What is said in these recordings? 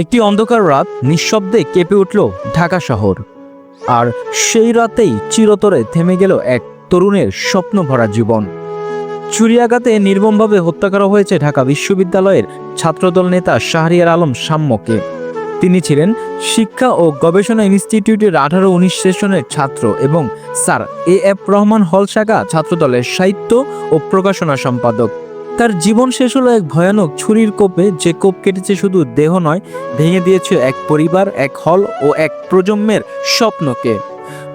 একটি অন্ধকার রাত নিঃশব্দে কেঁপে উঠল ঢাকা শহর। আর সেই রাতেই চিরতরে থেমে গেল এক তরুণের স্বপ্ন ভরা জীবন। চুরিয়াঘাতে নির্মমভাবে হত্যা করা হয়েছে ঢাকা বিশ্ববিদ্যালয়ের ছাত্রদল নেতা শাহরিয়ার আলম সাম্যকে। তিনি ছিলেন শিক্ষা ও গবেষণা ইনস্টিটিউটের আঠারো উনিশ সেশনের ছাত্র এবং স্যার এ এফ রহমান হল শাখা ছাত্রদলের সাহিত্য ও প্রকাশনা সম্পাদক। তার জীবন শেষ হলো এক ভয়ানক ছুরির কোপে। যে কোপ কেটেছে শুধু দেহ নয়, ভেঙে দিয়েছে এক পরিবার, এক হল ও এক প্রজন্মের স্বপ্নকে।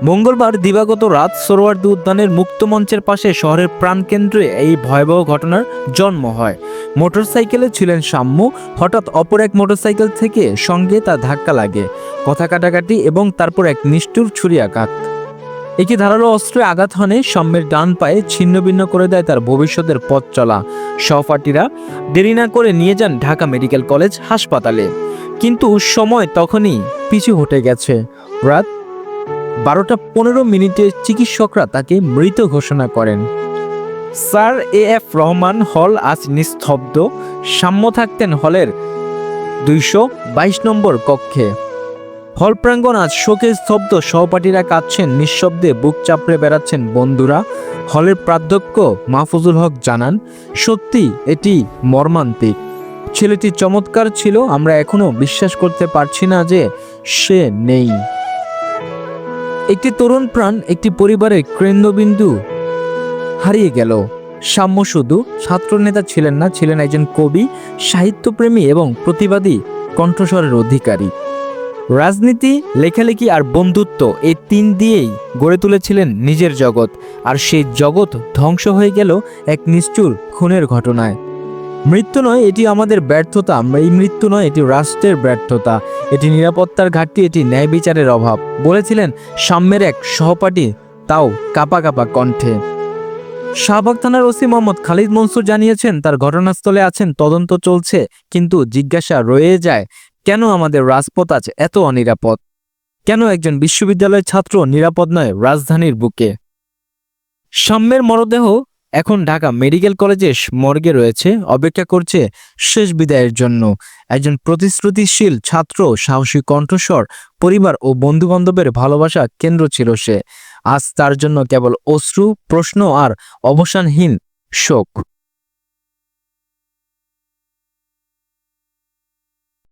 মঙ্গলবার দিবাগত রাত সোরওয়ার্দী উদ্যানের মুক্ত মঞ্চের পাশে শহরের প্রাণকেন্দ্রে এই ভয়াবহ ঘটনার জন্ম হয়। মোটরসাইকেলে ছিলেন সাম্য হঠাৎ অপর এক মোটরসাইকেল থেকে সঙ্গে তার ধাক্কা লাগে। কথা কাটাকাটি এবং তারপর এক নিষ্ঠুর ছুরি আঘাত। একটি ধারালো অস্ত্রে আঘাত হনে সাম্যের ডান পায়ে ছিন্নভিন্ন করে দেয় তার ভবিষ্যতের পথ চলা। সহপাঠীরা দেরি না করে নিয়ে যান ঢাকা মেডিকেল কলেজ হাসপাতালে। কিন্তু সময় তখনই পিছু হটে গেছে। রাত বারোটা পনেরো মিনিটে চিকিৎসকরা তাকে মৃত ঘোষণা করেন। স্যার এ এফ রহমান হল আজ নিস্তব্ধ। সাম্য থাকতেন হলের দুইশো বাইশ নম্বর কক্ষে। হল প্রাঙ্গণ আজ শোকে স্তব্ধ সহপাঠীরা কাঁদছেন, নিঃশব্দে বুক চাপড়ে বেড়াচ্ছেন বন্ধুরা। হলের প্রাধ্যক্ষ মাহফুজুল হক জানান, সত্যি এটি মর্মান্তিক। ছেলেটি চমৎকার ছিল, আমরা এখনও বিশ্বাস করতে পারছি না যে সে নেই। একটি তরুণ প্রাণ একটি পরিবারের কেন্দ্রবিন্দু হারিয়ে গেল। সাম্য শুধু ছাত্রনেতা ছিলেন না, ছিলেন একজন কবি, সাহিত্যপ্রেমী এবং প্রতিবাদী কণ্ঠস্বরের অধিকারী। রাজনীতি, লেখালেখি আর বন্ধুত্ব এই তিন দিয়েই গড়ে তুলেছিলেন নিজের জগৎ। আর সেই জগৎ ধ্বংস হয়ে গেল এক নিষ্ঠুর খুনের ঘটনায়। মৃত্যু নয়, এটি আমাদের ব্যর্থতা। এই মৃত্যু নয়, এটি রাষ্ট্রের ব্যর্থতা। এটি নিরাপত্তার ঘাটতি, এটি ন্যায় বিচারের অভাব। বলেছিলেন সাম্যের এক সহপাঠী তাও কাপা কাপা কণ্ঠে। শাহবাগ থানার ওসি মোহাম্মদ খালিদ মনসুর জানিয়েছেন, তার ঘটনাস্থলে আছেন, তদন্ত চলছে, কিন্তু জিজ্ঞাসা রয়ে যায় কেন আমাদের রাজপথ আজ এত অনিরাপদ? কেন একজন বিশ্ববিদ্যালয়ের ছাত্র নিরাপদ নয় রাজধানীর বুকে? সাম্যের মরদেহ এখন ঢাকা মেডিকেল কলেজে মর্গে রয়েছে, অপেক্ষা করছে শেষ বিদায়ের জন্য। একজন প্রতিশ্রুতিশীল ছাত্র, সাহসী কণ্ঠস্বর, পরিবার ও বন্ধুবান্ধবের ভালোবাসা কেন্দ্র ছিল সে। আজ তার জন্য কেবল অশ্রু, প্রশ্ন আর অবসানহীন শোক।